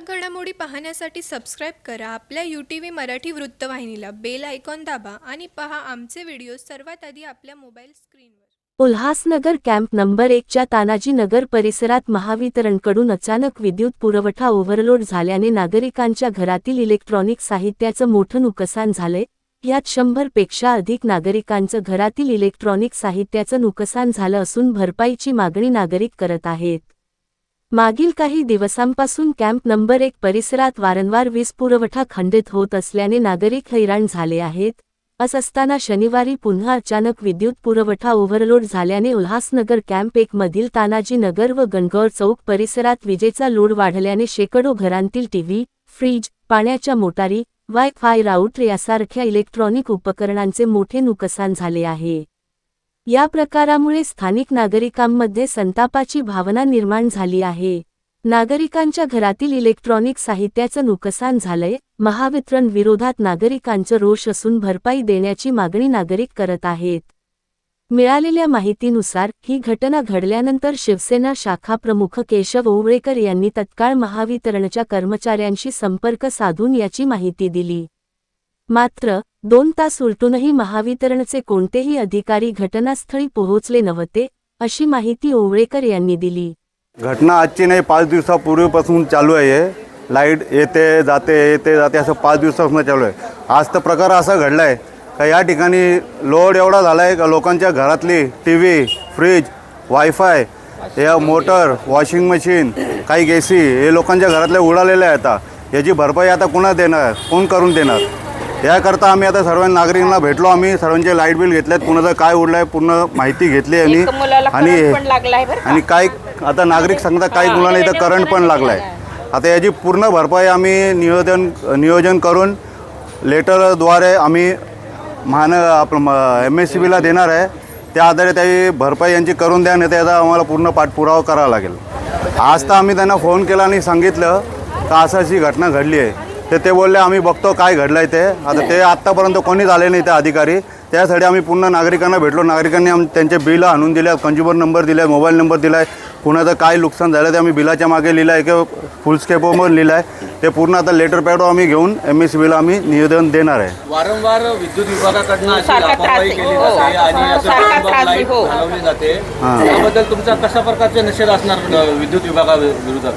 ठळक घडामोडी पाहण्यासाठी सबस्क्राईब करा. आपल्या यू टी व्ही मराठी वृत्तवाहिनीला बेल आयकॉन दाबा आणि पहा आमचे व्हिडिओ सर्वात आधी आपल्या मोबाईल स्क्रीनवर उल्हासनगर कॅम्प नंबर एकच्या तानाजी नगर परिसरात महावितरणकडून अचानक विद्युत पुरवठा ओव्हरलोड झाल्याने नागरिकांच्या घरातील इलेक्ट्रॉनिक साहित्याचं मोठं नुकसान झालंय. यात शंभरपेक्षा अधिक नागरिकांचं घरातील इलेक्ट्रॉनिक साहित्याचं नुकसान झालं असून भरपाईची मागणी नागरिक करत आहेत. मागील काही दिवसांपासून कॅम्प नंबर एक परिसरात वारंवार वीज पुरवठा खंडित होत असल्याने नागरिक हैराण झाले आहेत. असं असताना शनिवारी पुन्हा अचानक विद्युत पुरवठा ओव्हरलोड झाल्याने उल्हासनगर कॅम्प एकमधील तानाजी नगर व गणगौर चौक परिसरात विजेचा लोड वाढल्याने शेकडो घरांतील टीव्ही फ्रीज पाण्याच्या मोटारी वाय फाय राऊटर यासारख्या इलेक्ट्रॉनिक उपकरणांचे मोठे नुकसान झाले आहे. या प्रकारामुळे स्थानिक नागरिकांमध्ये संतापाची भावना निर्माण झाली आहे. नागरिकांच्या घरातील इलेक्ट्रॉनिक साहित्याचं नुकसान झालंय महावितरण विरोधात नागरिकांचं रोष असून भरपाई देण्याची मागणी नागरिक करत आहेत. मिळालेल्या माहितीनुसार ही घटना घडल्यानंतर शिवसेना शाखा प्रमुख केशव ओवळेकर यांनी तत्काळ महावितरणच्या कर्मचाऱ्यांशी संपर्क साधून याची माहिती दिली. मात्र दोन तास उलटूनही महावितरणचे कोणतेही अधिकारी घटनास्थळी पोहोचले नव्हते अशी माहिती ओवळेकर यांनी दिली. घटना आजची नाही पाच दिवसापूर्वीपासून चालू आहे. लाइट येते जाते येते जाते असं पाच दिवसापासून चालू आहे. आज तर प्रकार असा घडला आहे का या ठिकाणी लोड एवढा झाला आहे का लोकांच्या घरातली टी व्ही फ्रीज वायफाय या मोटर वॉशिंग मशीन काही गेसी हे लोकांच्या घरातल्या उडालेल्या आहेत. आता याची भरपाई आता कुणा देणार कोण करून देणार? याकरता आम्ही आता सर्व नागरिकांना भेटलो. आम्ही सर्वांचे लाइट बिल घेतलेत. कुणाचं काय उडलं आहे पूर्ण माहिती घेतली आहे आणि का? आणि काय आता नागरिक सांगतात काही मुलांना इथं करंट पण लागलाय. आता याची पूर्ण भरपाई आम्ही नियोजन नियोजन करून लेटरद्वारे आम्ही महान आपलं एम एस सी बीला देणार आहे. त्या आधारे त्याची भरपाई यांची करून द्या नाही त्याचा आम्हाला पूर्ण पाठपुरावा करावा लागेल. आज तर आम्ही त्यांना फोन केला आणि सांगितलं का असं अशी घटना घडली आहे. तर ते बोलले आम्ही बघतो काय घडलं आहे ते आता ते आत्तापर्यंत कोणीच आले नाही ते अधिकारी त्यासाठी आम्ही पूर्ण नागरिकांना भेटलो नागरिकांनी आम त्यांचे बिलं आणून दिले कंझ्युमर नंबर दिला आहे मोबाईल नंबर दिला आहे कुणाचं काय नुकसान झालं ते आम्ही बिलाच्या मागे लिहिलं आहे किंवा फुल स्केपवर लिहिलं आहे ते पूर्ण आता लेटर पॅडवर आम्ही घेऊन एम एस बीला आम्ही निवेदन देणार आहे वारंवार विद्युत विभागाकडनं अशी सारखा लापरवाही त्रास केली आहे. जाते हो. आणि असं सारखा वारंवार त्रास आहे. लाइट हो. घालवली जाते हां. त्याबद्दल तुमचा कशा प्रकारचे निषेध असणार अ, विद्युत विभागाविरोधात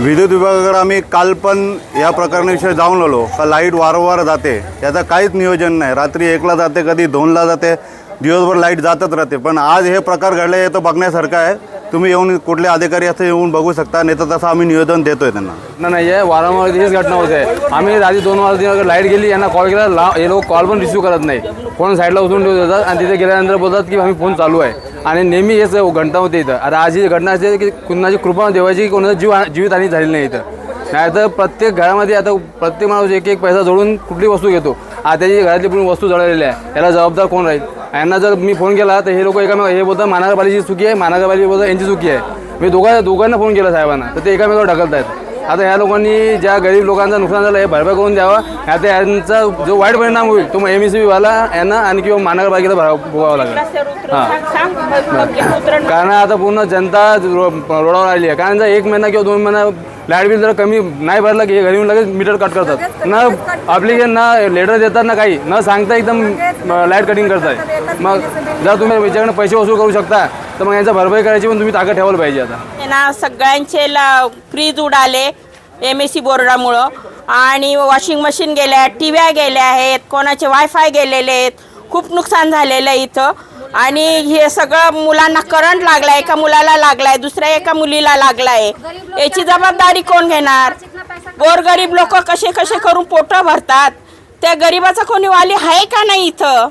विद्युत विभागाकडे आम्ही काल पण या प्रकरणाविषयी जाऊन आलो. का लाइट वारंवार जाते. याचं काहीच नियोजन नाही. रात्री एकला जाते कधी दोनला जाते. दिवसभर लाइट जातच राहते. पण आज हे प्रकार घडले हे तर बघण्यासारखं आहे. तुम्ही येऊन कुठले अधिकारी असं येऊन बघू शकता नाही तर तसं आम्ही निवेदन देतोय त्यांना. घटना नाही आहे वारंवार हीच घटना होते. आम्ही आधी दोन वाजता लाइट गेली यांना कॉल केला ला हे लोक कॉल पण रिसिव्ह करत नाही. फोन साईडला उचलून ठेवत होतात आणि तिथे गेल्यानंतर बोलतात की आम्ही फोन चालू आहे. आणि नेहमी हेच घटना होते इथं. आता आज ही घटना असते की कुणाची कृपा देवाची की कोणाचा जीव जीवितहानी झालेली नाही इथं. नाही तर प्रत्येक घरामध्ये आता प्रत्येक माणूस एक एक पैसा जोडून कुठली वस्तू घेतो. आता त्याची घरातली पूर्ण वस्तू जळलेली आहे. याला जबाबदार कोण राहील? यांना जर मी फोन केला तर हे लोक एकामेक हे बोलतात महानगरपालिकेची चुकी आहे महानगरपालिका बोलतात यांची चुकी आहे. मी दोघा दोघांना फोन केला साहेबांना तर ते एकामेकावर ढकलत आहेत. आता ह्या लोकांनी ज्या गरीब लोकांचं नुकसान झालं हे भरपाई करून द्यावा. आता यांचा जो वाईट परिणाम होईल तो मग एम एस वाला यांना आणि किंवा महानगरपालिकेला भरावा भोगावा लागेल. उतरण कारण आता पूर्ण जनता रो- रोडावर आली आहे. कारण जर एक महिना किंवा दोन महिना लाइट बिल जर कमी नाही भरलं की घरी येऊन लगेच मीटर कट करतात. न अप्लिकेशन ना लेटर देतात ना काही. न सांगता एकदम लाइट कटिंग करताय मग जर तुम्ही याच्याकडे पैसे वसूल करू शकता तर मग यांचा भरपाई करायची पण तुम्ही ताकद ठेवायला पाहिजे आता. हे ना सगळ्यांचे ला फ्रीज उडाले एम एस सी बोर्डामुळं. आणि वॉशिंग मशीन गेल्या टी व्या गेल्या आहेत कोणाचे वायफाय गेलेले आहेत. खूप नुकसान झालेलं आहे इथं. आणि हे सगळं मुलांना करंट लागलाय. एका मुलाला लागलाय दुसऱ्या एका मुलीला लागलाय. याची जबाबदारी कोण घेणार? गोरगरीब लोक कसे कसे करून पोटं भरतात? त्या गरीबाचा कोणी वाली आहे का नाही इथं?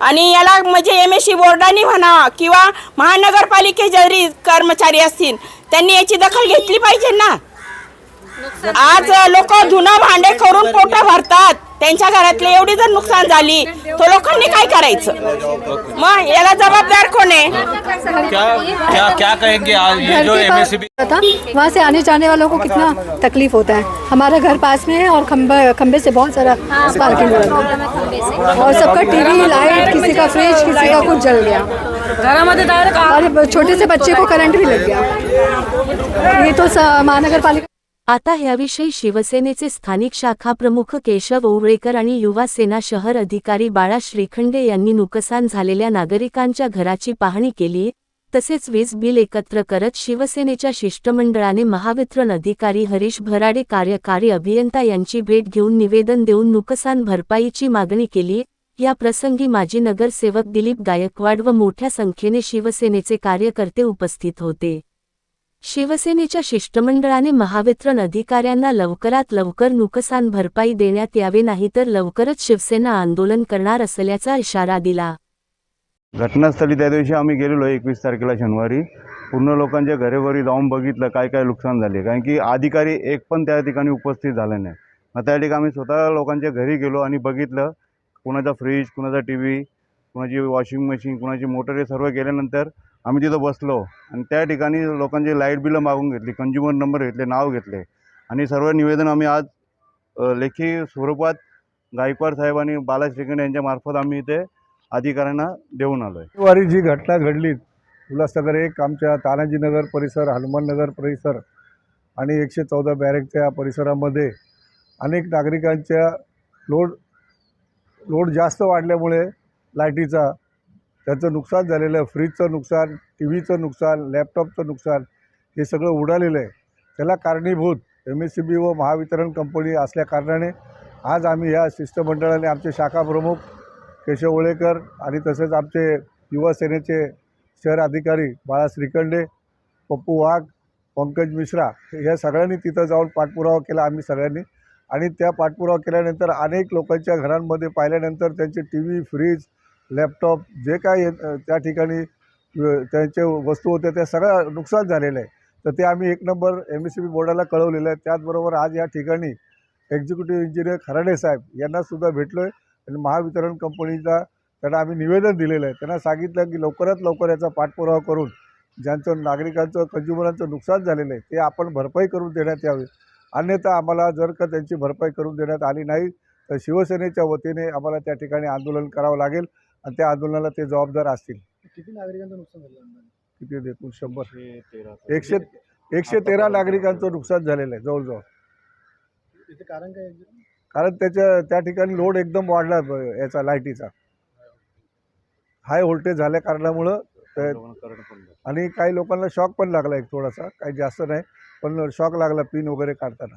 आणि याला म्हणजे एम एस सी बोर्डाने म्हणा किंवा महानगरपालिके जरी कर्मचारी असतील त्यांनी याची दखल घेतली पाहिजे ना? आज लोक धुणं भांडे करून पोट भरतात. त्यांच्या घरातली एवढी जर नुकसान झाली तो लोकांनी काय करायचं? मग याला जबाबदार कोण आहे? क्या क्या क्या कहेंगे आज ये जो एम एस था वहाँ से आने जाने वालों को कितना तकलीफ़ होता है। हमारा घर पास में है और खम्बे खम्बे से बहुत सारा स्पार्किंग हो रहा है। और सबका टीवी लाइट किसी का फ्रिज किसी का कुछ जल गया। और छोटे से बच्चे को करंट भी लग गया। ये तो महानगर पालिका आता ह्याविषयी शिवसेनेचे स्थानिक शाखा प्रमुख केशव ओवळेकर आणि युवा सेना शहर अधिकारी बाळा श्रीखंडे यांनी नुकसान झालेल्या नागरिकांच्या घराची पाहणी केली. तसेच वीज बिल एकत्र करत शिवसेनेच्या शिष्टमंडळाने महावितरण अधिकारी हरीश भराडे कार्यकारी अभियंता यांची भेट घेऊन निवेदन देऊन नुकसान भरपाईची मागणी केली. या प्रसंगी माजी नगरसेवक दिलीप गायकवाड व मोठ्या संख्येने शिवसेनेचे कार्यकर्ते उपस्थित होते. शिवसेनेच्या शिष्टमंडळाने महावितरण अधिकाऱ्यांना लवकरात लवकर नुकसान भरपाई देण्यात यावे नाहीतर लवकरच शिवसेना आंदोलन करणार असल्याचा इशारा दिला. घटनास्थळी त्या दिवशी आम्ही गेलेलो एकवीस तारखेला शनिवारी. पूर्ण लोकांच्या घरोघरी जाऊन बघितलं काय काय नुकसान झाले. कारण की अधिकारी एक पण त्या ठिकाणी उपस्थित झाला नाही. मग त्या ठिकाणी आम्ही स्वतः लोकांच्या घरी गेलो आणि बघितलं कुणाचा फ्रीज कुणाचा टी व्ही कुणाची वॉशिंग मशीन कुणाची मोटर हे सर्व केल्यानंतर आम्ही तिथं बसलो आणि त्या ठिकाणी लोकांचे लाइट बिलं मागून घेतली कंज्युमर नंबर घेतले नाव घेतले. आणि सर्व निवेदन आम्ही आज लेखी स्वरूपात गायकवाड साहेब आणि बाला श्रीखंड यांच्यामार्फत आम्ही इथे अधिकाऱ्यांना देऊन आलो आहे वारी जी घटना घडली उल्हासनगर एक आमच्या तानाजीनगर परिसर हनुमाननगर परिसर आणि एकशे चौदा बॅरेकच्या परिसरामध्ये अनेक नागरिकांच्या लोड लोड जास्त वाढल्यामुळे लाईटीचा त्याचं नुकसान झालेलं आहे. फ्रीजचं नुकसान टी व्हीचं नुकसान लॅपटॉपचं नुकसान हे सगळं उडालेलं आहे. त्याला कारणीभूत एम एस सी बी व महावितरण कंपनी असल्याकारणाने आज आम्ही या शिष्टमंडळाने आमचे शाखा प्रमुख केशव ओळेकर आणि तसेच आमचे युवा सेनेचे शहर अधिकारी बाळा श्रीखंडे पप्पू वाघ पंकज मिश्रा ह्या सगळ्यांनी तिथं जाऊन पाठपुरावा केला आम्ही सगळ्यांनी. आणि त्या पाठपुरावा केल्यानंतर अनेक लोकांच्या घरांमध्ये पाहिल्यानंतर त्यांचे टी व्ही फ्रीज लॅपटॉप जे काय त्या ठिकाणी त्यांचे वस्तू होत्या त्या सगळं नुकसान झालेलं आहे. तर ते आम्ही एक number M S C B बोर्डाला कळवलेलं आहे. त्याचबरोबर आज या ठिकाणी एक्झिक्युटिव्ह इंजिनियर खराडे साहेब यांनासुद्धा भेटलो आहे आणि महावितरण कंपनीचा त्यांना आम्ही निवेदन दिलेलं आहे. त्यांना सांगितलं की लवकरात लवकर याचा पाठपुरावा करून ज्यांचं नागरिकांचं कंज्युमरांचं नुकसान झालेलं आहे ते आपण भरपाई करून देण्यात यावी. अन्यथा आम्हाला जर का त्यांची भरपाई करून देण्यात आली नाही तर शिवसेनेच्या वतीने आम्हाला त्या ठिकाणी आंदोलन करावं लागेल. आणि त्या आंदोलनाला ते जबाबदार असतील. किती नागरिकांचं नुकसान झालं किती एकूण शंभर. एकशे एकशे तेरा नागरिकांचं नुकसान झालेलं आहे जवळजवळ. त्याचं कारण काय कारण त्याच्या त्या ठिकाणी लोड एकदम वाढला ब- याचा लाईटीचा. हाय व्होल्टेज झाल्या कारणामुळं ते- आणि काही लोकांना शॉक पण लागला एक थोडासा काही जास्त नाही पण शॉक लागला पिन वगैरे काढताना.